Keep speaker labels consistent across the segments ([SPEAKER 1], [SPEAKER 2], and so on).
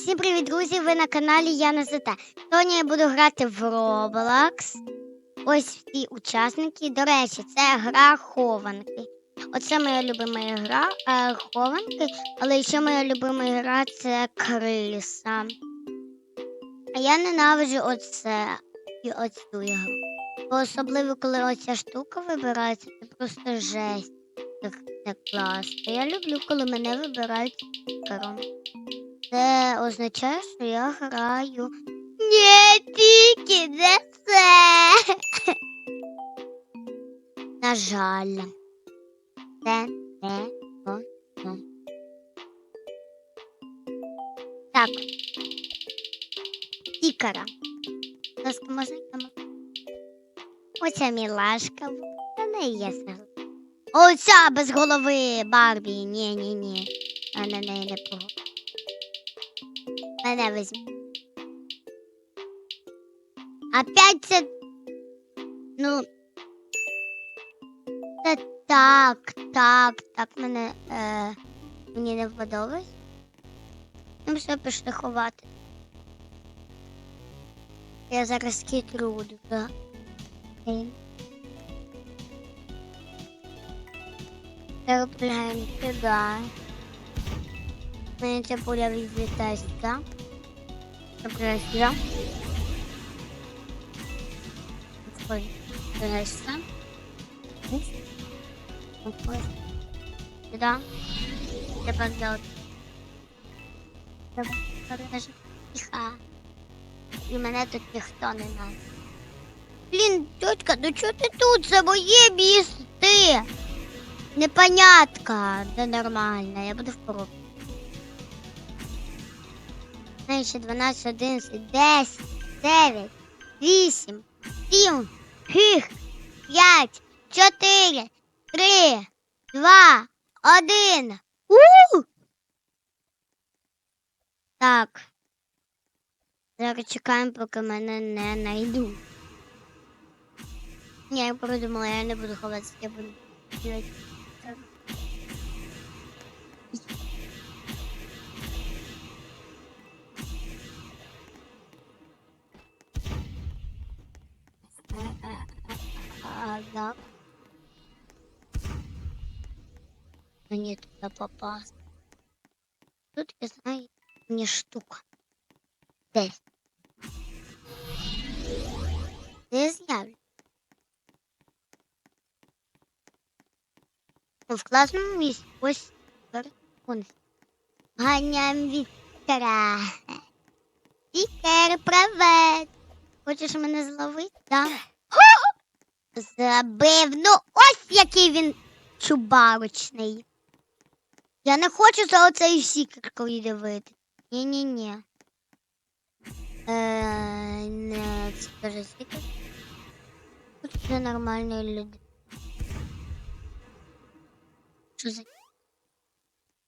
[SPEAKER 1] Всім привіт, друзі! Ви на каналі Яна ЗТ. Сьогодні я буду грати в Roblox. Ось всі учасники. До речі, це гра хованки. Оце моя любима гра е, хованки, але ще моя любима гра це криса. А я ненавиджу оце і оцю ігру. Бо особливо, коли оця штука вибирається, це просто жесть. Це класно. Я люблю, коли мене вибирають. Це означає, що я граю. Не тільки не це. На жаль. Це не воно. Так. Будь ласка, можна? Оця мілашка. Це не є сигнал. Оця без голови Барбі. Ні, ні, ні. А на неї не погоджу. Мене візьмі. Опять це. Ну. Це так, так, так мене е, мені не подобається. Ну, все пішли ховати. Я зараз хитру буду. Окей. Переплюємо сюди. Вниз. Відходимо. Сюди. Тепер за от. Треба пережити. Тихо. І мене тут ніхто не знає. Блін, тетка, ну чого ти тут? Це моє місце. Непонятка. Да нормально, я буду в коробці. Знаєш, ще 12, 11, 10, 9, 8, 7, 6, 5, 4, 3, 2, 1. У! Так. Зараз чекаємо, поки мене не знайдуть. Ні, я придумала, я не буду ховатися, я буду Мне туда попасть. Тут я знаю, не штука. Десь. Не з'явлю. В класному місці ось вон. Ганям Віктора. Віктор, привет. Хочеш мене зловити? Да? Забив. Ну, ось який він чубарочний. Я не хочу за оцей сікеркою дивити. Ні-ні-ні. Е, не, це теж сікер. Тут все нормальні люди. Що за...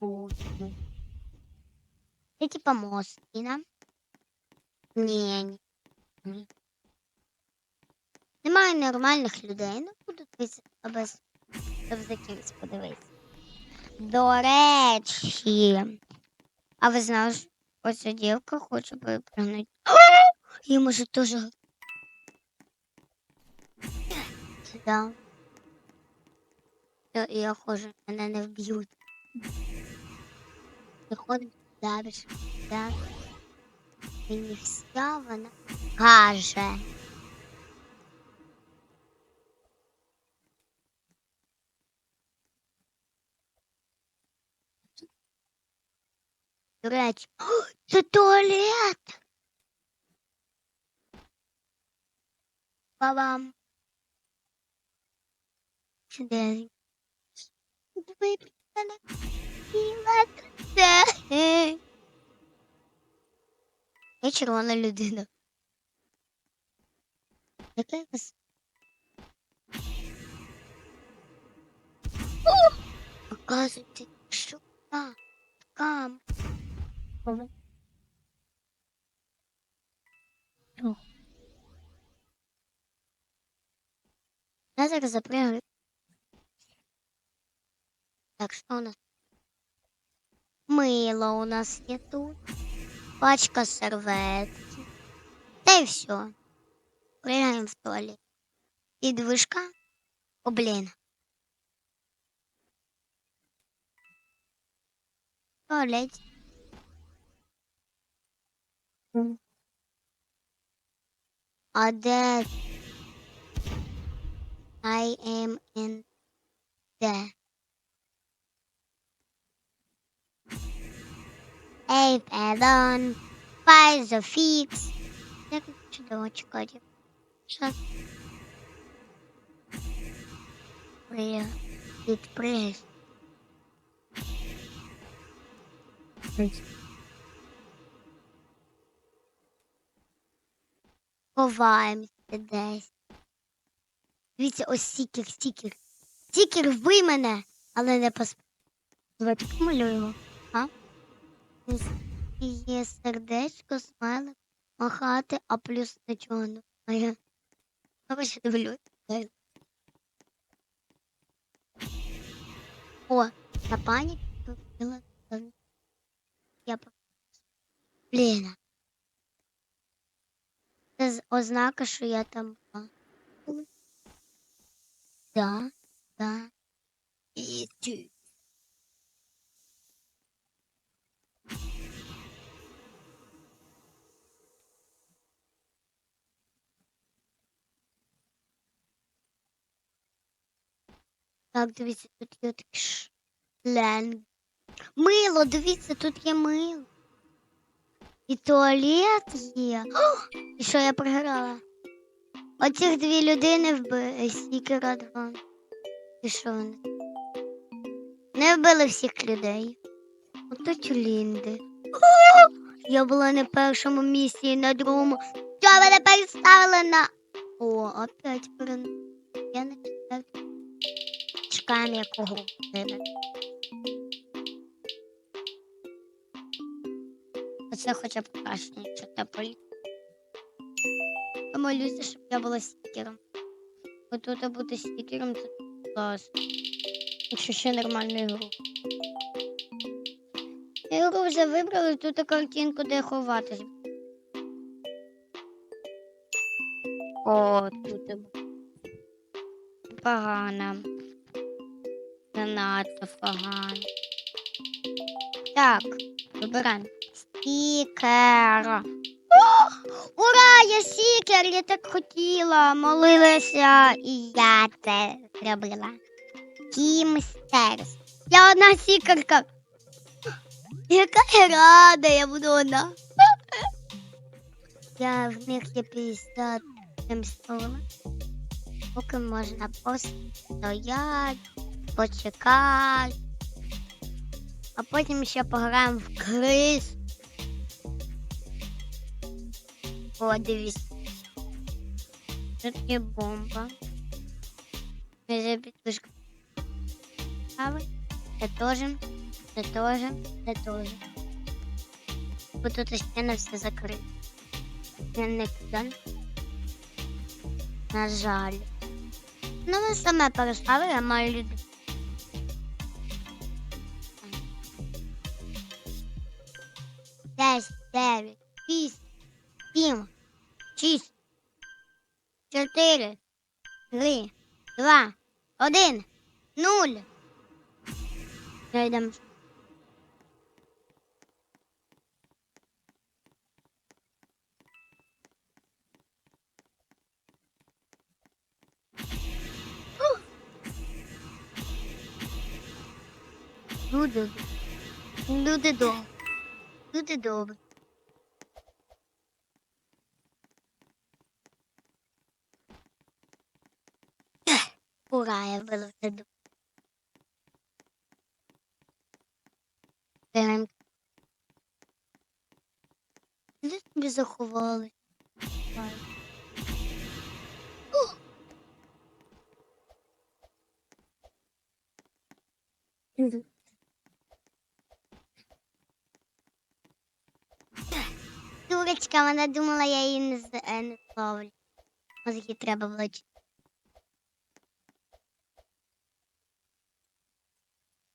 [SPEAKER 1] О, ну. Це типа Москіна. Ні, ні. ні. Немає нормальних людей. Ну, буду дивитися без щоб за кимось подивитися. До речі. А ви знали, що оця дівка хоче випрыгнути. Їй може теж. Сюди. Я, я хожу, мене не вб'ють. Виходить далі. Так. Мені вся вона каже. Речі, О, туалет. Бабам. Я червона людина. Яка вас? Оказується, що а, кам. Ова. О. Я зараз запрягаю. Так, що у нас? Мило у нас є тут. пачка серветки. Та й все. Пригаємо в туалет. Підвишка. О, блін. Туалет. А де? I am in the Ей, Педон, Файзофікс. Як чудово чекати. Що? Привіт, привіт. Ховаємося десь. Дивіться, ось стікер, стікер. Стікер вбий мене, але не пос... Давайте помалюємо. А? Є сердечко, смайлик, махати, а плюс нічого не має. Короче, дивлюсь. О, на пані купила. Я Блін. Це з- ознака, що я там була. Да, да. І ти. Так, дивіться, тут є такий шланг. Мило, дивіться, тут є мило. І туалет є. О, І що я програла? Оцих дві людини вбили стікера два. І що вони? Не вбили всіх людей. Ото тюлінди. Я була на першому місці на другому. Що мене переставили на. О, опять перен... Я не читаю. Чекаємо якого години. Оце хоча б краще, якщо та полі. Помолюся, щоб я була стікером. Бо тут бути стікером це класно. Якщо ще нормальну ігру. Ігру вже вибрали, тут картинку, де ховатись. О, тут погано. Занадто погано. Так, вибираємо. Стікер. Ура! Я стікер! Я так хотіла, молилася, і я це зробила. Тім Стерс. Я одна стікерка. Яка я рада, я буду одна. Я в них є 50 столами. Поки можна постоять, почекати. А потім ще пограємо в крис. О. Тут є бомба. Це підпишка. Це теж. Це теж. Це теж. Бо тут ще все закрито. Я не кидан. На жаль. Ну, ви саме переставили, я маю люди. Десять, дев'ять, вісім, сім, шість, чотири, три, два, один, нуль. Я йдемо. Люди, люди добрі. Люди добрі. Ура, я вилету. Де тобі заховали? Дурочка, вона думала, я її не, е, зловлю. Мозги треба влучити.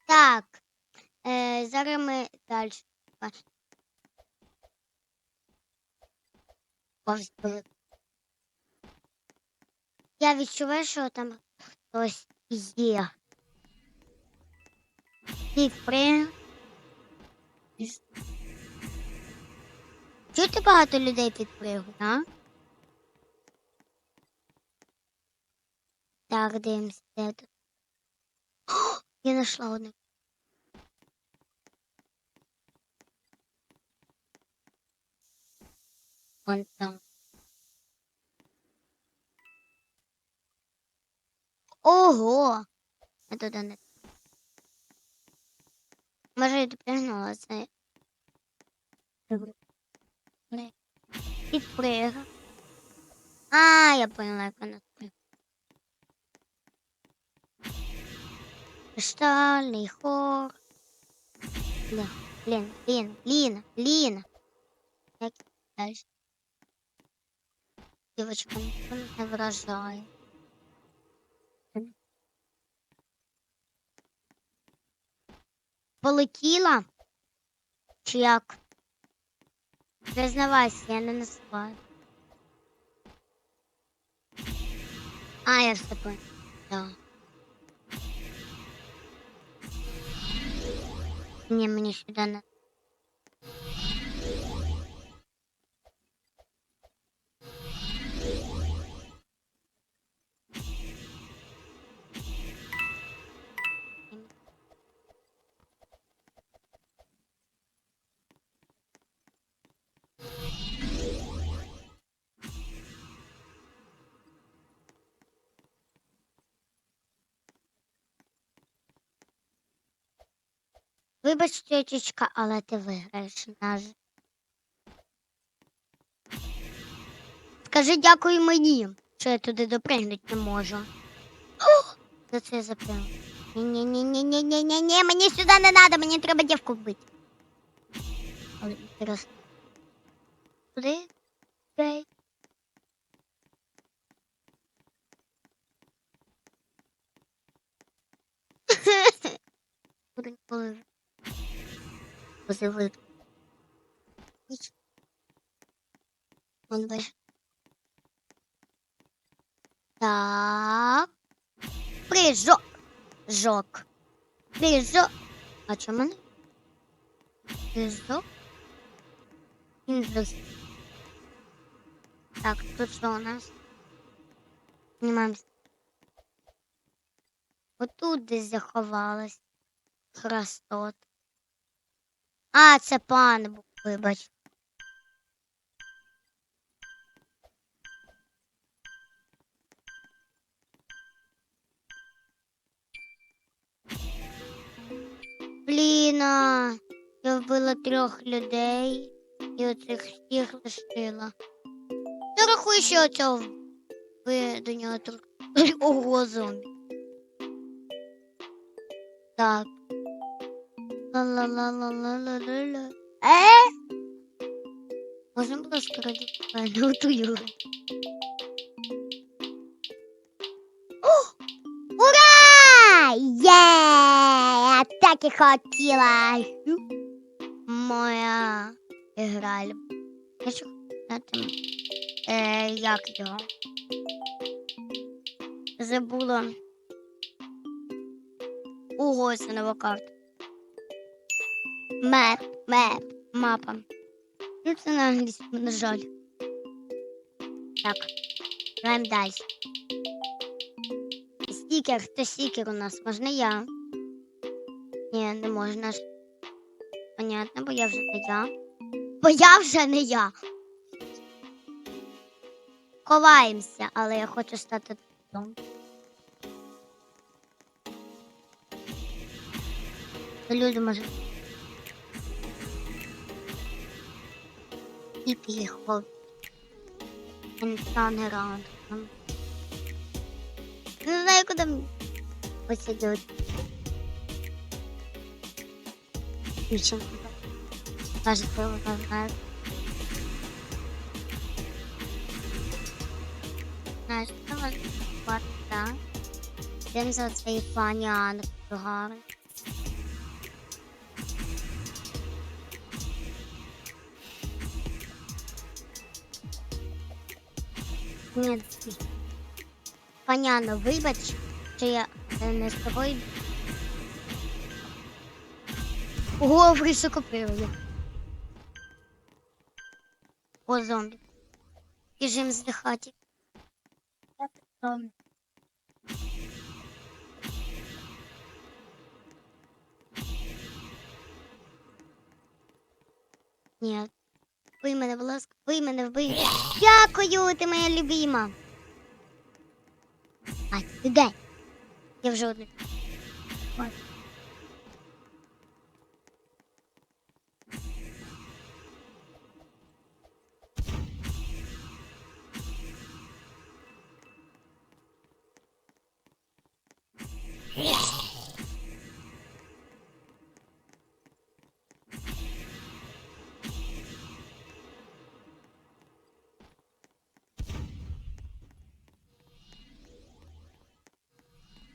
[SPEAKER 1] Так, е, зараз ми далі. Я відчуваю, що там хтось є. І при... Чути багато людей підпригує, а? Так, дивимося. Я знайшла одну. Вон там. Ого! Я туди не. Може, я допрягнула це. Не. Підприга. А, я поняла, як вона спригла. Кристальний хор. Блін, блін, блін, Ліна, Ліна. Як далі? Дівочка ніхто не вражає. Полетіла? Чи як? Признавайся, я не насипаю. А, я все поняла. Да. Ні, мені сюди не. Вибач, тетечка, але ти виграєш наш. Скажи дякую мені, що я туди допригнути не можу. За це я запрягла. Ні-ні-ні-ні-ні-ні-ні, мені сюди не треба, мені треба дівку вбити. Але інтересно. Куди? Окей. Буду позивити. Ніч. Вон. Так. Прижок. Жок. Прижок. А чому не? Прижок. Інжус. Так, тут що у нас? Знімаємося. Отут десь заховалась. Храстот. А, це пан був, вибач. Бліна, я вбила трьох людей і оцих всіх лишила. Ти рахуй, що оцього ви до нього трохи. Ого, зомбі. Так. Ла-ла-ла-ла-ла-ла-ла. Е? Можна, будь ласка, раді мене отую. Ура! Є! Я так і хотіла. Моя ігра. Я що знати, е, як його? Забула. Ого, це нова карта. Меп, меп, мапа. Ну, це на англійському, на жаль. Так, граємо далі. Стікер, хто стікер у нас? Можна я? Ні, не можна. Понятно, бо я вже не я. Бо я вже не я. Ховаємося, але я хочу стати тут. Люди може. І піхов. Інстан раунд. Не знаю, куди мені посидіти. Нічим. Кажете, вона знає. Знаєш, що вас так? Йдемо за цей пані Анну гарний. Ні. Паняно, вибач, що я е, не з тобою. Ого, високоприводі. О, зомбі. Біжим здихати. Ні. Вбий мене, будь ласка, вбий мене, вбий. Дякую, ти моя любима. А, ти? Я вже одне. Ой.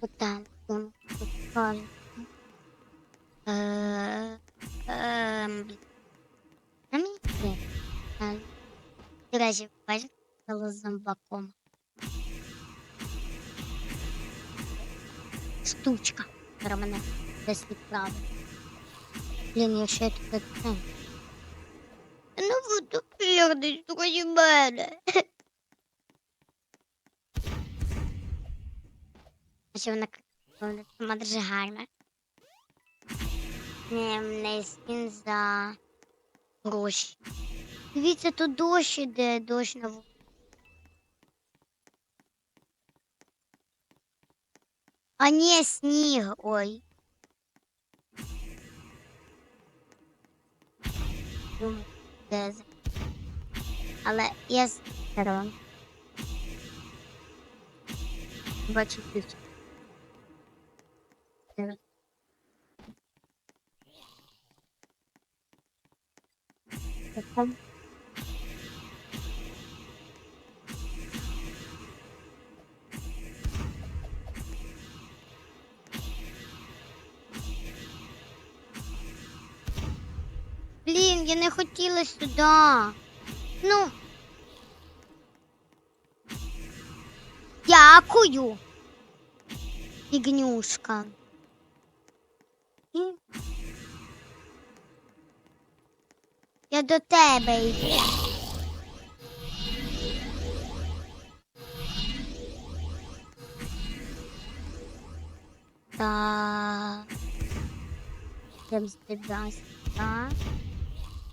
[SPEAKER 1] Питання. Питання. Е, ем, блін. А мені є. Е, До речі, бачиш, стало зомбаком. Штучка. Зараз мене десь відправить. Блін, якщо я тут це. Ну, буду десь трохи мене. Що вона, вона дуже гарна. Не, не скін за гроші. Дивіться, тут дощ іде, дощ на вулиці. А ні, сніг, ой. Але я сторон. Бачу ключ. Блін, я не хотіла сюди. Ну. Дякую. Ігнюшка. До тебе йду. Так. Прям збігайся. Так.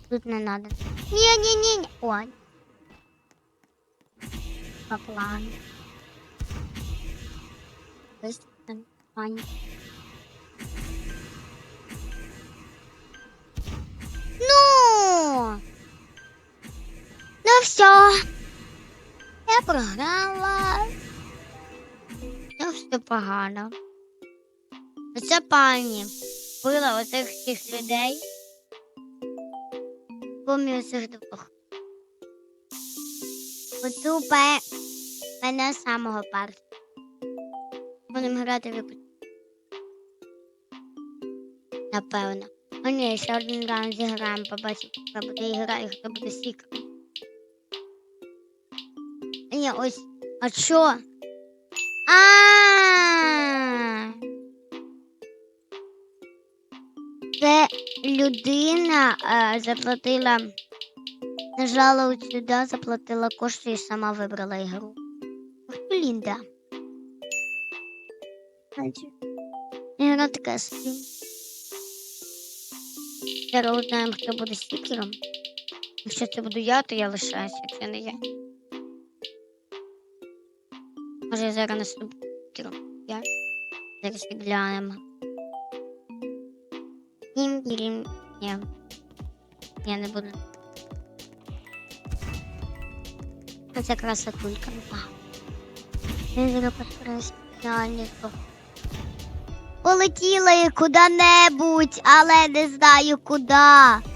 [SPEAKER 1] Тут не надо. Не-не-не. Ой. По плану. Ось там пані. Все. Я програла. Ну все погано. Оця пані била оцих всіх людей. Помню цих двох. Оцю пе... мене самого парту. Будемо грати в якусь. Напевно. О, ні, ще один раунд зіграємо, побачимо, хто буде ігра хто буде сік. Ні, ось. А що? А. Це людина е, заплатила, нажала от сюди, заплатила кошти і сама вибрала ігру. Блін, да. Ігра така собі. Зараз узнаємо, хто буде стікером. Якщо це буду я, то я лишаюся, якщо не я. Може, зараз стікером. Я. Зараз підглянемо. Нім, дірім, ні. Я не буду. Оце красотулька. Вау. Я зараз звук. Полетіла я куди-небудь, але не знаю куди.